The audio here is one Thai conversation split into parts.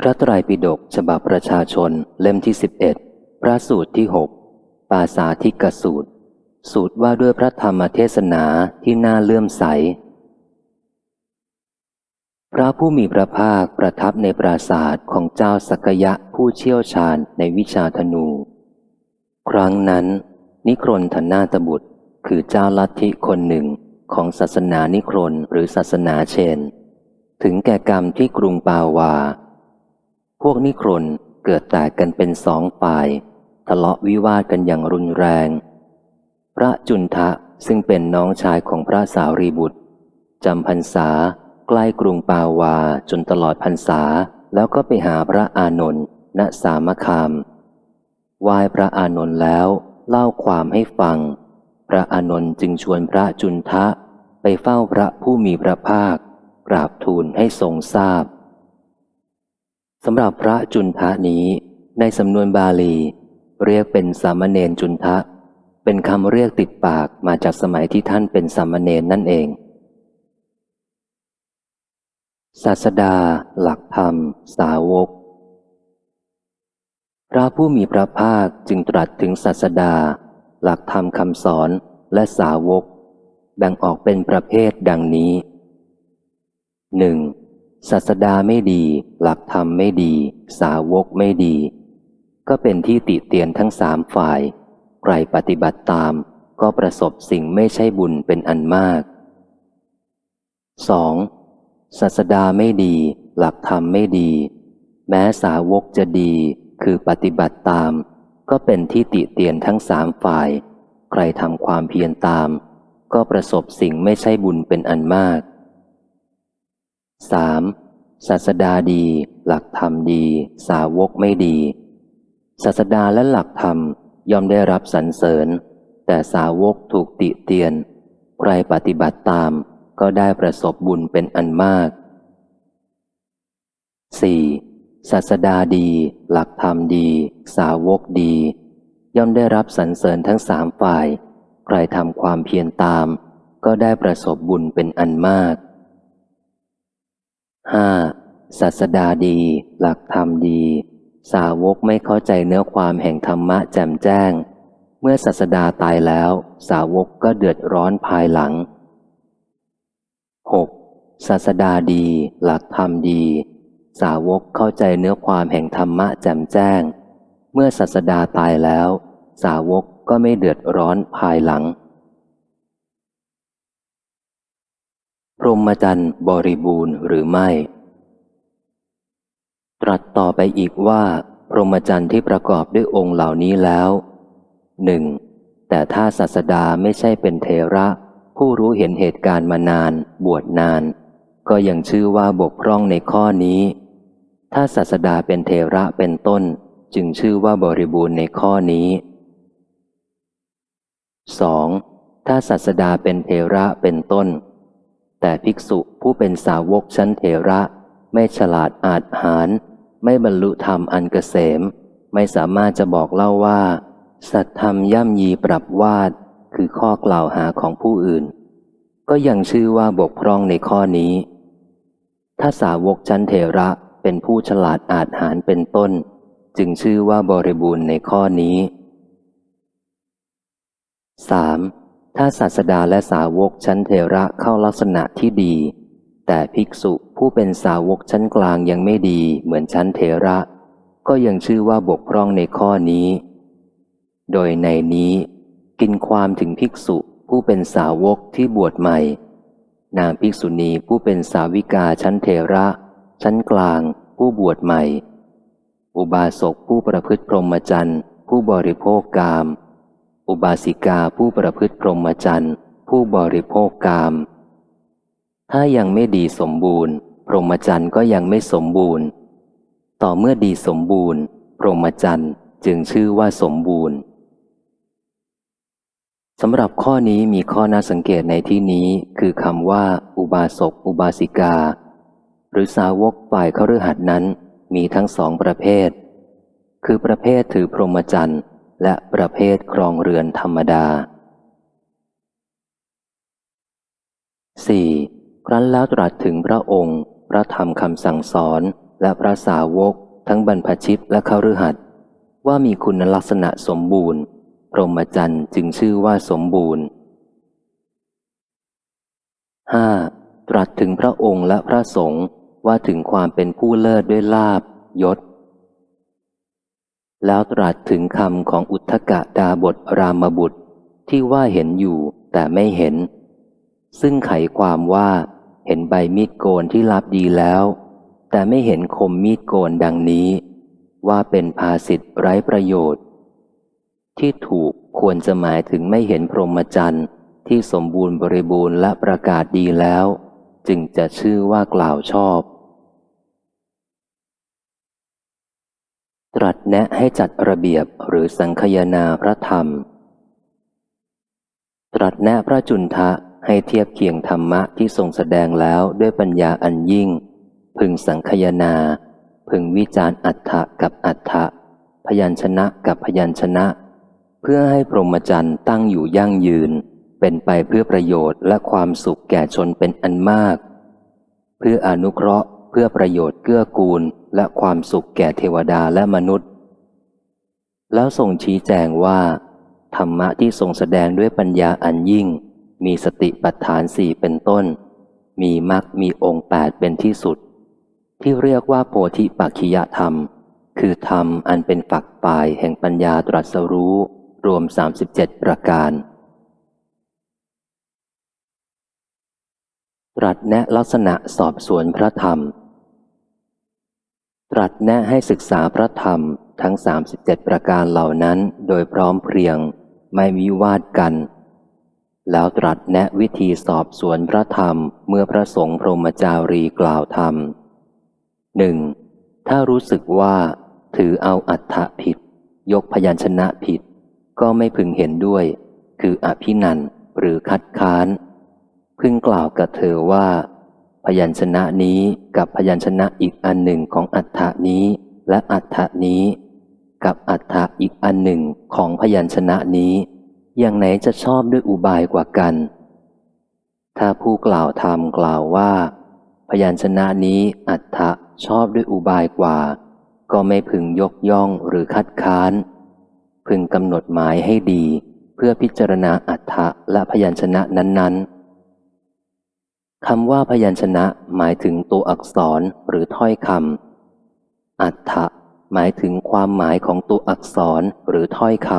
พระไตรปิฎกฉบับประชาชนเล่มที่สิบเอ็ดพระสูตรที่หกปาสาธิกสูตร สูตรว่าด้วยพระธรรมเทศนาที่น่าเลื่อมใส พระผู้มีพระภาคประทับในปราศาสตร์ของเจ้าสักยะผู้เชี่ยวชาญในวิชาธนู ครั้งนั้น นิครนธนาตบุตร คือเจ้าลัทธิคนหนึ่งของศาสนานิครนหรือศาสนาเชน ถึงแก่กรรมที่กรุงปาวา พวกนิครนเกิดแตกกันเป็นสองฝ่าย ทะเลาะวิวาทกันอย่างรุนแรง พระจุนทะซึ่งเป็นน้องชายของพระสาวรีบุตรจำพรรษาใกล้กรุงปาวาจนตลอดพรรษา แล้วก็ไปหาพระอานนท์ณสามคามไหว้พระอานนท์แล้วเล่าความให้ฟัง พระอานนท์จึงชวนพระจุนทะไปเฝ้าพระผู้มีพระภาค กราบทูลให้ทรงทราบ สำหรับพระจุนทะนี้ ในสำนวนบาลี เรียกเป็นสามเณรจุนทะ เป็นคำเรียกติดปากมาจากสมัยที่ท่านเป็นสามเณรนั่นเอง ศาสดา หลักธรรม สาวก พระผู้มีพระภาคจึงตรัสถึงศาสดา หลักธรรมคำสอนและสาวก แบ่งออกเป็นประเภทดังนี้หนึ่ง ศาสดาไม่ดี หลักธรรมไม่ดี สาวกไม่ดี ก็เป็นที่ติเตียนทั้งสามฝ่าย ใครปฏิบัติตามก็ประสบสิ่งไม่ใช่บุญเป็นอันมาก 2. ศาสดาไม่ดี หลักธรรมไม่ดี แม้สาวกจะดี คือปฏิบัติตาม ก็เป็นที่ติเตียนทั้งสามฝ่าย ใครทำความเพียรตาม ก็ประสบสิ่งไม่ใช่บุญเป็นอันมาก 3. ศาสดาดี หลักธรรมดี สาวกไม่ดี ศาสดาและหลักธรรมย่อมได้รับสรรเสริญ แต่สาวกถูกติเตียน ใครปฏิบัติตามก็ได้ประสบบุญเป็นอันมาก 4. ศาสดาดี หลักธรรมดี สาวกดี ย่อมได้รับสรรเสริญทั้งสามฝ่าย ใครทำความเพียรตาม ก็ได้ประสบบุญเป็นอันมาก 5. ศาสดาดี หลักธรรมดี สาวกไม่เข้าใจเนื้อความแห่งธรรมะแจ่มแจ้ง เมื่อศาสดาตายแล้ว สาวกก็เดือดร้อนภายหลัง 6. ศาสดาดี หลักธรรมดี สาวกเข้าใจเนื้อความแห่งธรรมะแจ่มแจ้ง เมื่อศาสดาตายแล้ว สาวกก็ไม่เดือดร้อนภายหลัง พรหมจรรย์บริบูรณ์หรือไม่ ตรัสต่อไปอีกว่า พรหมจรรย์ที่ประกอบด้วยองค์เหล่านี้แล้วหนึ่งแต่ถ้าศาสดาไม่ใช่เป็นเทระ ผู้รู้เห็นเหตุการณ์มานาน บวชนาน ก็ยังชื่อว่าบกพร่องในข้อนี้ ถ้าศาสดาเป็นเทระเป็นต้น จึงชื่อว่าบริบูรณ์ในข้อนี้ 2. ถ้าศาสดาเป็นเทระเป็นต้น แต่ภิกษุผู้เป็นสาวกชั้นเถระ ไม่ฉลาดอาจหารไม่บรรลุธรรมอันเกษม ไม่สามารถจะบอกเล่าว่า สัตธรรมย่ำยีปรับวาดคือข้อกล่าวหาของผู้อื่น ก็ยังชื่อว่าบกพร่องในข้อนี้ ถ้าสาวกชั้นเถระเป็นผู้ฉลาดอาจหารเป็นต้น จึงชื่อว่าบริบูรณ์ในข้อนี้ 3. ถ้าศาสดาและสาวกชั้นเทระเข้าลักษณะที่ดี แต่ภิกษุผู้เป็นสาวกชั้นกลางยังไม่ดีเหมือนชั้นเทระ ก็ยังชื่อว่าบกพร่องในข้อนี้ โดยในนี้ กินความถึงภิกษุผู้เป็นสาวกที่บวชใหม่ นางภิกษุณีผู้เป็นสาวิกาชั้นเทระ ชั้นกลางผู้บวชใหม่ อุบาสกผู้ประพฤติพรหมจรรย์ผู้บริโภคกาม อุบาสิกาผู้ประพฤติพรหมจรรย์ ผู้บริโภคกาม ถ้ายังไม่ดีสมบูรณ์ พรหมจรรย์ก็ยังไม่สมบูรณ์ ต่อเมื่อดีสมบูรณ์ พรหมจรรย์จึงชื่อว่าสมบูรณ์สำหรับข้อนี้มีข้อน่าสังเกตในที่นี้คือคำว่า อุบาสกอุบาสิกา หรือสาวกฝ่ายเขาฤหัสนั้นมีทั้งสองประเภท คือประเภทถือพรหมจรรย์ และประเภทครองเรือนธรรมดา 4. ครั้นแล้วตรัสถึงพระองค์ พระธรรมคำสั่งสอนและพระสาวก ทั้งบรรพชิตและขฤหัสว่ามีคุณลักษณะสมบูรณ์ พรหมจรรย์จึงชื่อว่าสมบูรณ์ 5. ตรัสถึงพระองค์และพระสงฆ์ว่าถึงความเป็นผู้เลิศด้วยลาบยศ แล้วตรัสถึงคำของอุทธกะดาบทรามบุตร ที่ว่าเห็นอยู่แต่ไม่เห็น ซึ่งไขความว่าเห็นใบมีดโกนที่ลับดีแล้ว แต่ไม่เห็นคมมีดโกนดังนี้ ว่าเป็นภาสิทธ์ไร้ประโยชน์ ที่ถูกควรจะหมายถึงไม่เห็นพรหมจรรย์ที่สมบูรณ์บริบูรณ์และประกาศดีแล้ว จึงจะชื่อว่ากล่าวชอบ ตรัสแนะให้จัดระเบียบหรือสังคยนาพระธรรม ตรัสแนะพระจุนทะให้เทียบเคียงธรรมะที่ทรงแสดงแล้วด้วยปัญญาอันยิ่ง พึงสังคยนา พึงวิจารณ์อัฏฐะกับอัฏฐะพยัญชนะกับพยัญชนะ เพื่อให้พรหมจรรย์ตั้งอยู่ยั่งยืน เป็นไปเพื่อประโยชน์และความสุขแก่ชนเป็นอันมาก เพื่ออนุเคราะห์ พื่อประโยชน์เกื้อกูลและความสุขแก่เทวดาและมนุษย์ แล้วทรงชี้แจงว่า ธรรมะที่ทรงแสดงด้วยปัญญาอันยิ่ง มีสติปัฏฐานสี่เป็นต้น มีมรรคมีองค์แปดเป็นที่สุด ที่เรียกว่าโพธิปักขิยธรรม คือธรรมอันเป็นฝักฝ่ายแห่งปัญญาตรัสรู้ รวม 37 ประการตรัสแนะลักษณะสอบสวนพระธรรม ตรัสแนะให้ศึกษาพระธรรมทั้ง 37 ประการเหล่านั้นโดยพร้อมเพรียง ไม่วิวาดกัน แล้วตรัสแนะวิธีสอบสวนพระธรรมเมื่อพระสงฆ์พรหมจารีกล่าวธรรมหนึ่งถ้ารู้สึกว่า ถือเอาอัฏฐผิด ยกพยัญชนะผิด ก็ไม่พึงเห็นด้วย คืออภินันหรือคัดค้าน พึงกล่าวกับเธอว่า พยัญชนะนี้กับพยัญชนะอีกอันหนึ่งของอัฏฐานี้ และอัฏฐานี้ กับอัฏฐอีกอันหนึ่งของพยัญชนะนี้ อย่างไหนจะชอบด้วยอุบายกว่ากัน ถ้าผู้กล่าวธรรมกล่าวว่า พยัญชนะนี้อัฏฐะชอบด้วยอุบายกว่า ก็ไม่พึงยกย่องหรือคัดค้าน พึงกำหนดหมายให้ดี เพื่อพิจารณาอัฏฐะและพยัญชนะนั้นๆ คำว่าพยัญชนะหมายถึงตัวอักษรหรือถ้อยคำ อัฏฐะหมายถึงความหมายของตัวอักษรหรือถ้อยค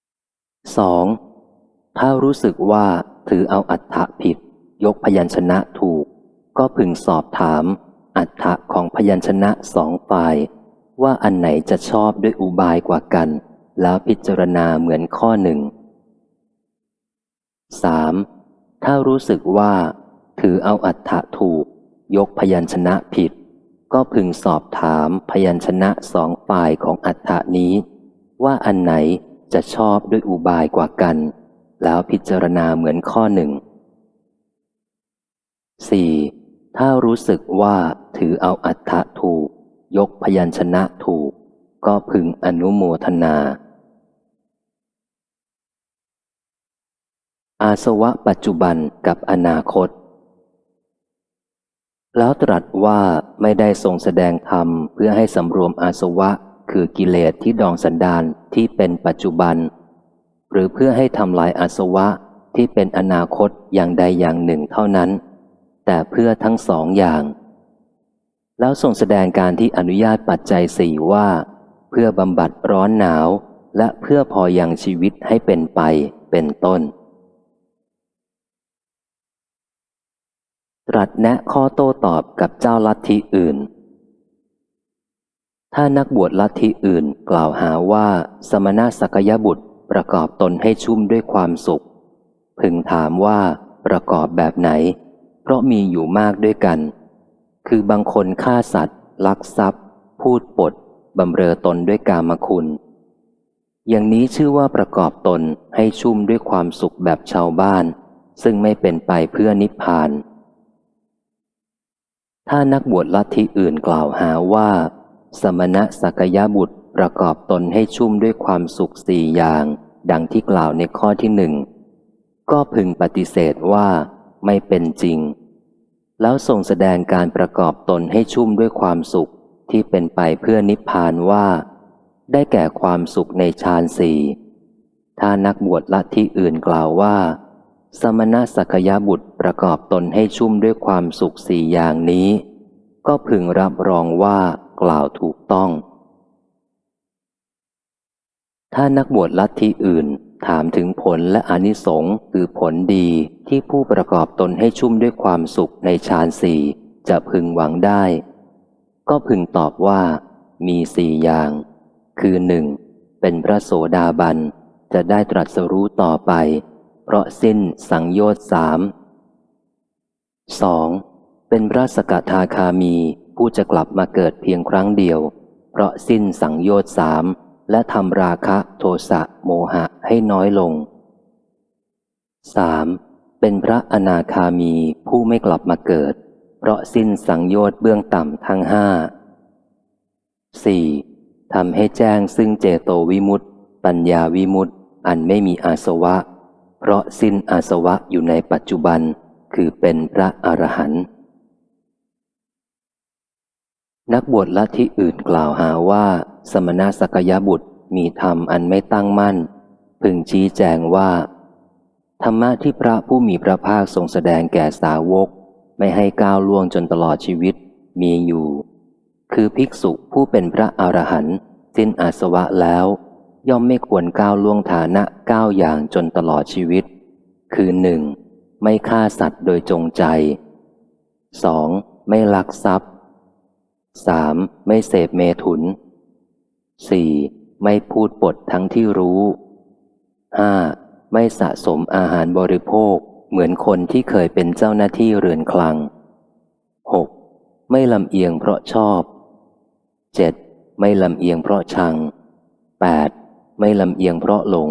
ำสองถ้ารู้สึกว่าถือเอาอัฏฐะผิด ยกพยัญชนะถูก ก็พึงสอบถาม อัฏฐะของพยัญชนะสองฝ่าย ว่าอันไหนจะชอบด้วยอุบายกว่ากัน แล้วพิจารณาเหมือนข้อหนึ่ง 3. ถ้ารู้สึกว่า ถือเอาอัฏฐะถูก ยกพยัญชนะผิด ก็พึงสอบถามพยัญชนะสองฝ่ายของอัฏฐะนี้ ว่าอันไหนจะชอบด้วยอุบายกว่ากัน แล้วพิจารณาเหมือนข้อหนึ่ง 4. ถ้ารู้สึกว่าถือเอาอัฏฐะถูก ยกพยัญชนะถูก ก็พึงอนุโมทนา อาสวะปัจจุบันกับอนาคต แล้วตรัสว่าไม่ได้ทรงแสดงธรรมเพื่อให้สำรวมอาสวะคือกิเลสที่ดองสันดานที่เป็นปัจจุบัน หรือเพื่อให้ทำลายอาสวะที่เป็นอนาคตอย่างใดอย่างหนึ่งเท่านั้น แต่เพื่อทั้งสองอย่าง แล้วทรงแสดงการที่อนุญาตปัจจัยสี่ว่า เพื่อบำบัดร้อนหนาว และเพื่อพอยังชีวิตให้เป็นไปเป็นต้น ตรัสแนะข้อโต้ตอบกับเจ้าลัทธิอื่น ถ้านักบวชลัทธิอื่นกล่าวหาว่าสมณะสักยบุตรประกอบตนให้ชุ่มด้วยความสุข พึงถามว่าประกอบแบบไหน เพราะมีอยู่มากด้วยกัน คือบางคนฆ่าสัตว์ ลักทรัพย์ พูดปดบำเรอตนด้วยกามคุณ อย่างนี้ชื่อว่าประกอบตนให้ชุ่มด้วยความสุขแบบชาวบ้าน ซึ่งไม่เป็นไปเพื่อนิพพาน ถ้านักบวชลัทธิอื่นกล่าวหาว่า สมณะสักยะบุตรประกอบตนให้ชุ่มด้วยความสุขสี่อย่าง ดังที่กล่าวในข้อที่หนึ่ง ก็พึงปฏิเสธว่าไม่เป็นจริง แล้วทรงแสดงการประกอบตนให้ชุ่มด้วยความสุขที่เป็นไปเพื่อนิพพานว่า ได้แก่ความสุขในฌานสี่ถ้านักบวชละที่อื่นกล่าวว่า สมณสักยบุตรประกอบตนให้ชุ่มด้วยความสุขสี่อย่างนี้ ก็พึงรับรองว่ากล่าวถูกต้อง ถ้านักบวชลัทธิอื่นถามถึงผลและอนิสงส์คือผลดีที่ผู้ประกอบตนให้ชุ่มด้วยความสุขในฌานสี่จะพึงหวังได้ ก็พึงตอบว่า มีสี่อย่าง คือหนึ่งเป็นพระโสดาบันจะได้ตรัสรู้ต่อไป เพราะสิ้นสังโยชน์สามสองเป็นพระสกทาคามีผู้จะกลับมาเกิดเพียงครั้งเดียว เพราะสิ้นสังโยชน์สามและทำราคะโทสะโมหะให้น้อยลง 3. เป็นพระอนาคามีผู้ไม่กลับมาเกิด เพราะสิ้นสังโยชน์เบื้องต่ำทั้งห้า 4. ทำให้แจ้งซึ่งเจโตวิมุตติปัญญาวิมุตติอันไม่มีอาสวะ เพราะสิ้นอาสวะอยู่ในปัจจุบัน คือเป็นพระอรหันต์นักบวชละที่อื่นกล่าวหาว่า สมณสักยบุตรมีธรรมอันไม่ตั้งมั่น พึงชี้แจงว่า ธรรมะที่พระผู้มีพระภาคทรงแสดงแก่สาวก ไม่ให้ก้าวล่วงจนตลอดชีวิตมีอยู่ คือภิกษุผู้เป็นพระอรหันต์สิ้นอาสวะแล้ว ย่อมไม่ควรก้าวล่วงฐานะก้าวอย่างจนตลอดชีวิต คือหนึ่งไม่ฆ่าสัตว์โดยจงใจสองไม่ลักทรัพย์สามไม่เสพเมถุนสี่ไม่พูดปดทั้งที่รู้ห้าไม่สะสมอาหารบริโภคเหมือนคนที่เคยเป็นเจ้าหน้าที่เรือนคลังหกไม่ลำเอียงเพราะชอบเจ็ดไม่ลำเอียงเพราะชังแปด ไม่ลำเอียงเพราะหลง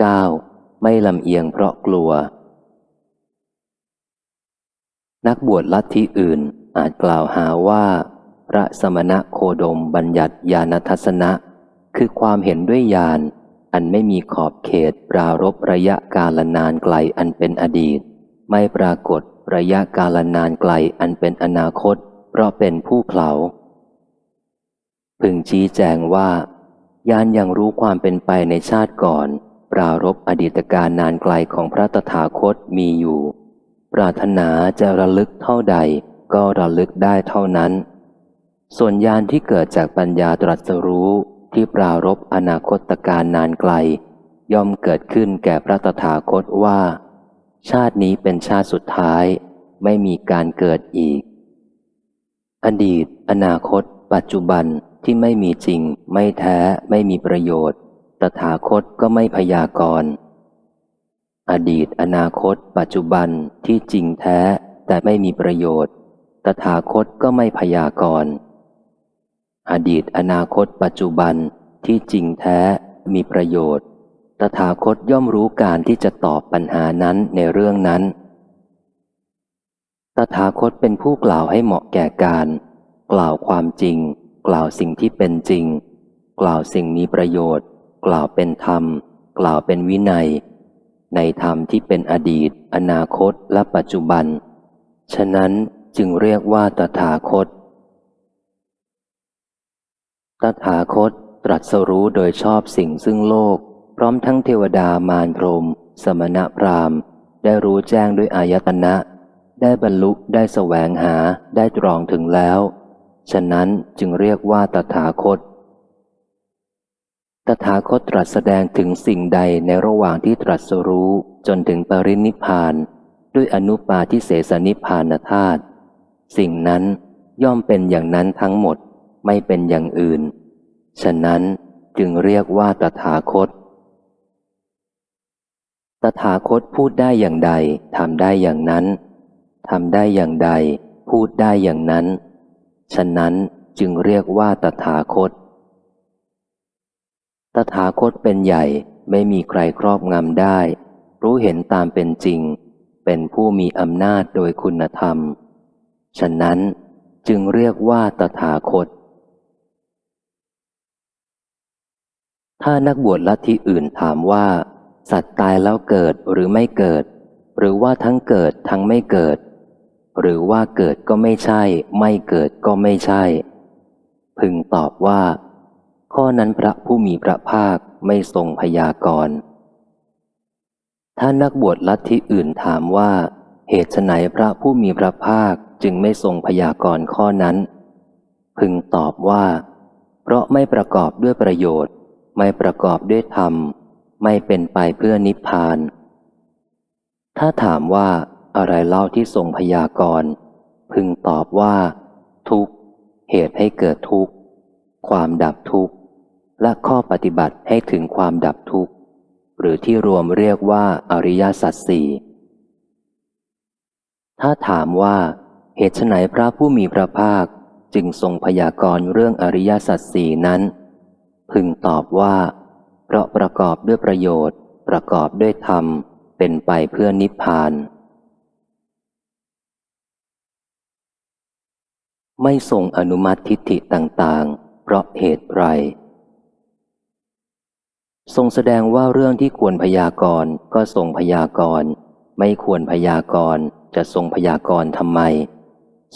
เก้าไม่ลำเอียงเพราะกลัว นักบวชลัทธิอื่นอาจกล่าวหาว่า พระสมณะโคดมบัญญัติญาณทัศนะ คือความเห็นด้วยญาณอันไม่มีขอบเขตปรารบระยะกาลนานไกลอันเป็นอดีต ไม่ปรากฏระยะกาลนานไกลอันเป็นอนาคต เพราะเป็นผู้เผาพึงชี้แจงว่า ยานยังรู้ความเป็นไปในชาติก่อน ปรารบอดีตการนานไกลของพระตถาคตมีอยู่ ปรารถนาจะระลึกเท่าใดก็ระลึกได้เท่านั้น ส่วนญาณที่เกิดจากปัญญาตรัสรู้ที่ปรารบอนาคตการนานไกล ย่อมเกิดขึ้นแก่พระตถาคตว่า ชาตินี้เป็นชาติสุดท้าย ไม่มีการเกิดอีก อดีต อนาคต ปัจจุบัน ที่ไม่มีจริง ไม่แท้ไม่มีประโยชน์ ตถาคตก็ไม่พยากรณ์อดีตอนาคต ปัจจุบันที่จริงแท้แต่ไม่มีประโยชน์ ตถาคตก็ไม่พยากรณ์อดีตอนาคต ปัจจุบันที่จริงแท้มีประโยชน์ ตถาคตย่อมรู้การที่จะตอบปัญหานั้นในเรื่องนั้น ตถาคตเป็นผู้กล่าวให้เหมาะแก่การ กล่าวความจริง กล่าวสิ่งที่เป็นจริง กล่าวสิ่งมีประโยชน์ กล่าวเป็นธรรม กล่าวเป็นวินัย ในธรรมที่เป็นอดีต อนาคตและปัจจุบัน ฉะนั้นจึงเรียกว่าตถาคต ตถาคตตรัสรู้โดยชอบสิ่งซึ่งโลก พร้อมทั้งเทวดามารพรม สมณะพราหมณ์ ได้รู้แจ้งด้วยอายตนะ ได้บรรลุได้แสวงหาได้ตรองถึงแล้ว ฉะนั้นจึงเรียกว่าตถาคต ตถาคตตรัสแสดงถึงสิ่งใดในระหว่างที่ตรัสรู้จนถึงปรินิพาน ด้วยอนุปาทิเสสนิพานธาตุ สิ่งนั้นย่อมเป็นอย่างนั้นทั้งหมดไม่เป็นอย่างอื่น ฉะนั้นจึงเรียกว่าตถาคต ตถาคตพูดได้อย่างใดทำได้อย่างนั้นทำได้อย่างใด พูดได้อย่างนั้น ฉะนั้นจึงเรียกว่าตถาคต ตถาคตเป็นใหญ่ไม่มีใครครอบงำได้ รู้เห็นตามเป็นจริง เป็นผู้มีอำนาจโดยคุณธรรม ฉะนั้นจึงเรียกว่าตถาคต ถ้านักบวชลัทธิอื่นถามว่า สัตว์ตายแล้วเกิดหรือไม่เกิด หรือว่าทั้งเกิดทั้งไม่เกิด หรือว่าเกิดก็ไม่ใช่ ไม่เกิดก็ไม่ใช่ พึงตอบว่า ข้อนั้นพระผู้มีพระภาคไม่ทรงพยากรณ์ถ้านักบวชลัทธิอื่นถามว่า เหตุไฉนพระผู้มีพระภาคจึงไม่ทรงพยากรณ์ข้อนั้น พึงตอบว่า เพราะไม่ประกอบด้วยประโยชน์ ไม่ประกอบด้วยธรรม ไม่เป็นไปเพื่อนิพพาน ถ้าถามว่า อะไรเล่าที่ทรงพยากรณ์พึงตอบว่า ทุกเหตุให้เกิดทุกข์ ความดับทุกข์ และข้อปฏิบัติให้ถึงความดับทุกข์ หรือที่รวมเรียกว่าอริยสัจสี่ถ้าถามว่าเหตุไฉนพระผู้มีพระภาคจึงทรงพยากรณ์เรื่องอริยสัจสี่นั้น พึงตอบว่า เพราะประกอบด้วยประโยชน์ ประกอบด้วยธรรม เป็นไปเพื่อนิพพาน ไม่ทรงอนุมัติทิฏฐิต่างๆ เพราะเหตุไร ทรงแสดงว่าเรื่องที่ควรพยากรณ์ก็ทรงพยากรณ์ ไม่ควรพยากรณ์จะทรงพยากรณ์ทำไม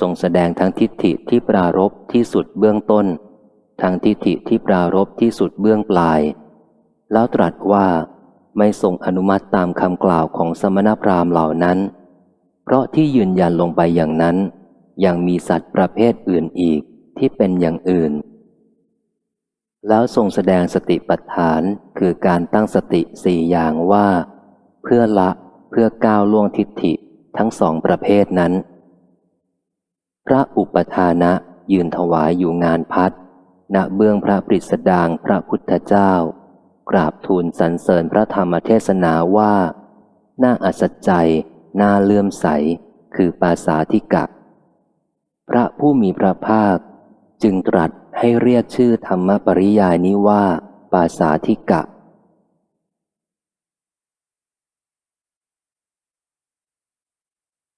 ทรงแสดงทั้งทิฏฐิที่ปรารบที่สุดเบื้องต้น ทั้งทิฏฐิที่ปรารบที่สุดเบื้องปลาย แล้วตรัสว่า ไม่ทรงอนุมัติตามคำกล่าวของสมณพราหมณ์เหล่านั้น เพราะที่ยืนยันลงไปอย่างนั้น ยังมีสัตว์ประเภทอื่นอีกที่เป็นอย่างอื่น แล้วทรงแสดงสติปัฏฐานคือการตั้งสติสี่อย่างว่า เพื่อละเพื่อก้าวล่วงทิฏฐิทั้งสองประเภทนั้น พระอุปทานะยืนถวายอยู่งานพัดณเบื้องพระปริสดางพระพุทธเจ้า กราบทูลสรรเสริญพระธรรมเทศนาว่า น่าอัศจรรย์น่าเลื่อมใส คือปาสาธิกะ พระผู้มีพระภาค จึงตรัสให้เรียกชื่อธรรมปริยายนี้ว่า ปาสาธิกะ